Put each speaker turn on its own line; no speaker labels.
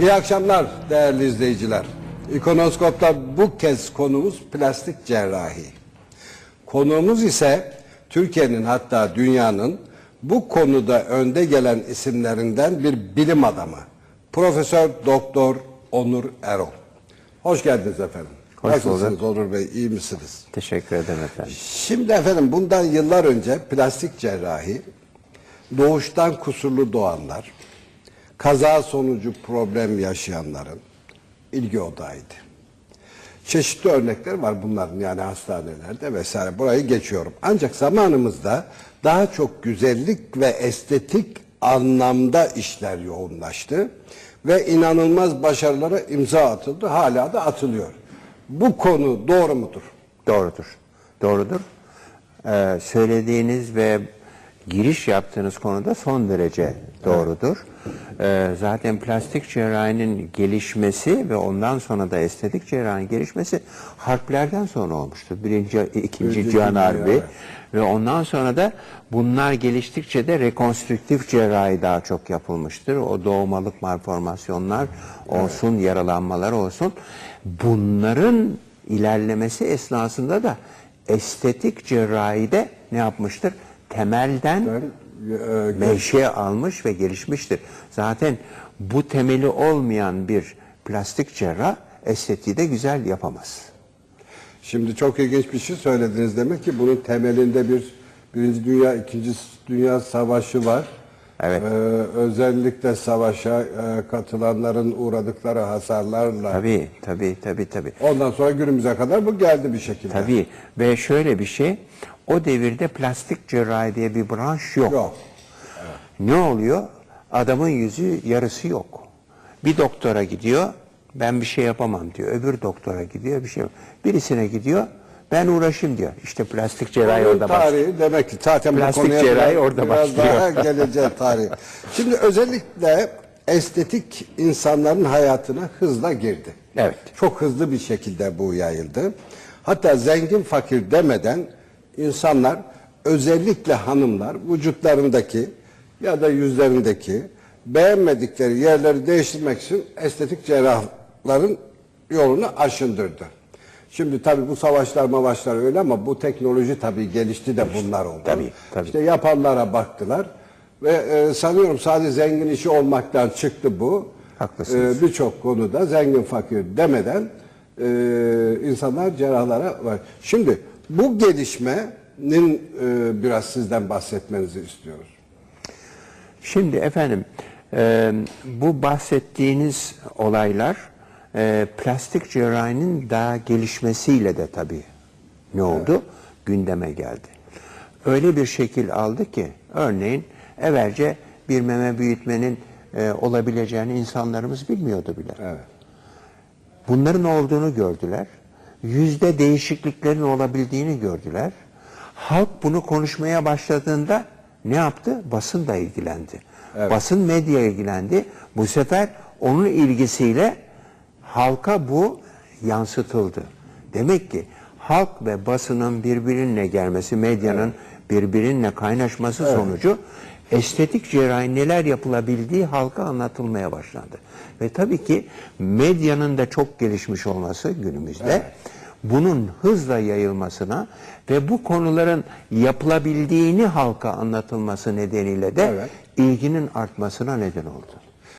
İyi akşamlar değerli izleyiciler. İkonoskop'ta bu kez konumuz plastik cerrahi. Konuğumuz ise Türkiye'nin hatta dünyanın bu konuda önde gelen isimlerinden bir bilim adamı. Profesör Doktor Onur Erol. Hoş geldiniz efendim.
Hoş
Nasılsınız
bulduk.
Onur Bey? İyi misiniz?
Teşekkür ederim efendim.
Şimdi efendim bundan yıllar önce plastik cerrahi doğuştan kusurlu doğanlar, kaza sonucu problem yaşayanların ilgi odağıydı. Çeşitli örnekler var bunların yani hastanelerde vesaire. Burayı geçiyorum. Ancak zamanımızda daha çok güzellik ve estetik anlamda işler yoğunlaştı ve inanılmaz başarılara imza atıldı. Hala da atılıyor. Bu konu doğru mudur?
Doğrudur. Doğrudur. Ee, söylediğiniz ve giriş yaptığınız konuda son derece doğrudur. Ee, zaten plastik cerrahinin gelişmesi ve ondan sonra da estetik cerrahinin gelişmesi harplerden sonra olmuştur. Birinci, ikinci
Birinci
Cihan Harbi
evet.
ve ondan sonra da bunlar geliştikçe de rekonstrüktif cerrahi daha çok yapılmıştır. O doğumalık malformasyonlar olsun, yaralanmalar olsun. Bunların ilerlemesi esnasında da estetik cerrahide ne yapmıştır? Temelden
e,
menşe almış ve gelişmiştir. Zaten bu temeli olmayan bir plastik cerrah estetiği de güzel yapamaz.
Şimdi çok ilginç bir şey söylediniz demek ki bunun temelinde bir Birinci Dünya, İkinci Dünya Savaşı var.
Evet.
Ee, özellikle savaşa e, katılanların uğradıkları hasarlarla.
Tabii, tabii, tabii, tabii.
Ondan sonra günümüze kadar bu geldi bir şekilde.
Tabii ve şöyle bir şey, o devirde plastik cerrahi diye bir branş yok.
Yok.
Ne oluyor? Adamın yüzü yarısı yok. Bir doktora gidiyor, ben bir şey yapamam diyor. Öbür doktora gidiyor, bir şey yok. Birisine gidiyor, ben uğraşayım diyor. İşte plastik cerrahi
Onun
orada başlıyor.
tarihi demek ki zaten
Plastik
bu konuya
cerrahi
biraz-
orada
biraz
başlıyor.
daha geleceğiz tarihi. Şimdi özellikle estetik insanların hayatına hızla girdi.
Evet.
Çok hızlı bir şekilde bu yayıldı. Hatta zengin fakir demeden insanlar özellikle hanımlar vücutlarındaki ya da yüzlerindeki beğenmedikleri yerleri değiştirmek için estetik cerrahların yolunu aşındırdı. Şimdi tabii bu savaşlar mavaşlar öyle ama bu teknoloji tabii gelişti de bunlar oldu.
Tabii, tabii.
İşte yapanlara baktılar ve e, sanıyorum sadece zengin işi olmaktan çıktı bu.
Haklısınız.
E, Birçok konuda zengin fakir demeden e, insanlar cerrahlara var. Şimdi bu gelişmenin e, biraz sizden bahsetmenizi istiyoruz.
Şimdi efendim e, bu bahsettiğiniz olaylar e, plastik cerrahinin daha gelişmesiyle de tabii ne oldu? Gündeme geldi. Öyle bir şekil aldı ki örneğin evvelce bir meme büyütmenin e, olabileceğini insanlarımız bilmiyordu bile.
Evet.
Bunların olduğunu gördüler. Yüzde değişikliklerin olabildiğini gördüler. Halk bunu konuşmaya başladığında ne yaptı? Basın da ilgilendi. Basın medya ilgilendi. Bu sefer onun ilgisiyle halka bu yansıtıldı. Demek ki halk ve basının birbirine gelmesi, medyanın birbirine kaynaşması sonucu estetik cerrahi neler yapılabildiği halka anlatılmaya başlandı. Ve tabii ki medyanın da çok gelişmiş olması günümüzde bunun hızla yayılmasına ve bu konuların yapılabildiğini halka anlatılması nedeniyle de
Evet.
ilginin artmasına neden oldu.